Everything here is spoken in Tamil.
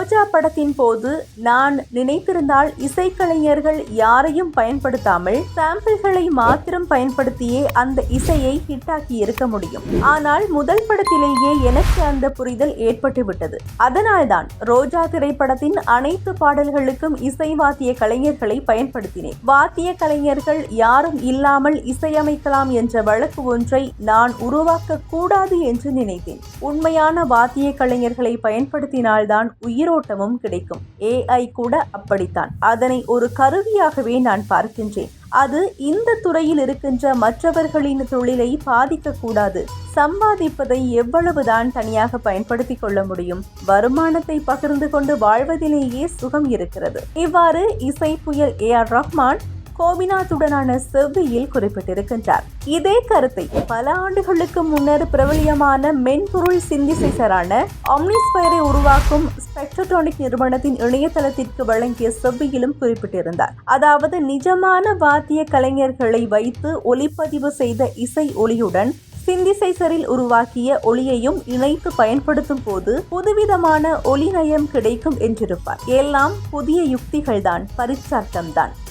ரோஜா படத்தின் போது நான் நினைத்திருந்தால் இசைக்கலைஞர்கள் யாரையும் பயன்படுத்தாமல் சாம்பிள்களை மாத்திரம் பயன்படுத்தியே அந்த இசையை ஹிட்டாக்கி இருக்க முடியும். ஆனால் முதல் படத்திலேயே எனக்கு அந்த புரிதல் ஏற்பட்டு விட்டது. அதனால்தான் ரோஜா திரைப்படத்தின் அனைத்து பாடல்களுக்கும் இசை வாத்திய கலைஞர்களை பயன்படுத்தினேன். வாத்திய கலைஞர்கள் யாரும் இல்லாமல் இசையமைக்கலாம் என்ற வழக்கு ஒன்றை நான் உருவாக்க கூடாது என்று நினைத்தேன். உண்மையான வாத்திய கலைஞர்களை பயன்படுத்தினால்தான் நீரோட்டமும் கிடைக்கும். ஏஐ கூட அப்படித்தான். அதனை ஒரு கருவியாகவே நான் பார்க்கின்றேன். அது இந்த துறையில் இருக்கின்ற மற்றவர்களின் தொழிலை பாதிக்கக்கூடாது. சம்பாதிப்பதை எவ்வளவுதான் தனியாக பயன்படுத்திக் கொள்ள முடியும். வருமானத்தை பகிர்ந்து கொண்டு வாழ்வதிலேயே சுகம் இருக்கிறது. இவ்வாறு இசை புயல் ஏ ஆர் ரஹ்மான் கோபிநாத்துடனான செவ்வியில் குறிப்பிட்டிருக்கின்றார். இதே கருத்தை பல ஆண்டுகளுக்கு முன்னர் பிரபலியமான மென்பொருள் சிந்திசைசரான ஆம்னிஸ்பயரை உருவாக்கும் ஸ்பெக்ட்ரோடானிக் நிறுவனத்தின் இணையதளத்திற்கு வழங்கிய செவ்வியிலும் குறிப்பிட்டிருந்தார். அதாவது நிஜமான வாத்திய கலைஞர்களை வைத்து ஒளிப்பதிவு செய்த இசை ஒளியுடன் சிந்திசைசரில் உருவாக்கிய ஒளியையும் இணைத்து பயன்படுத்தும் போது புதுவிதமான ஒளி நயம் கிடைக்கும் என்றிருப்பார். எல்லாம் புதிய யுக்திகள்தான் பரிச்சார்த்தம்தான்.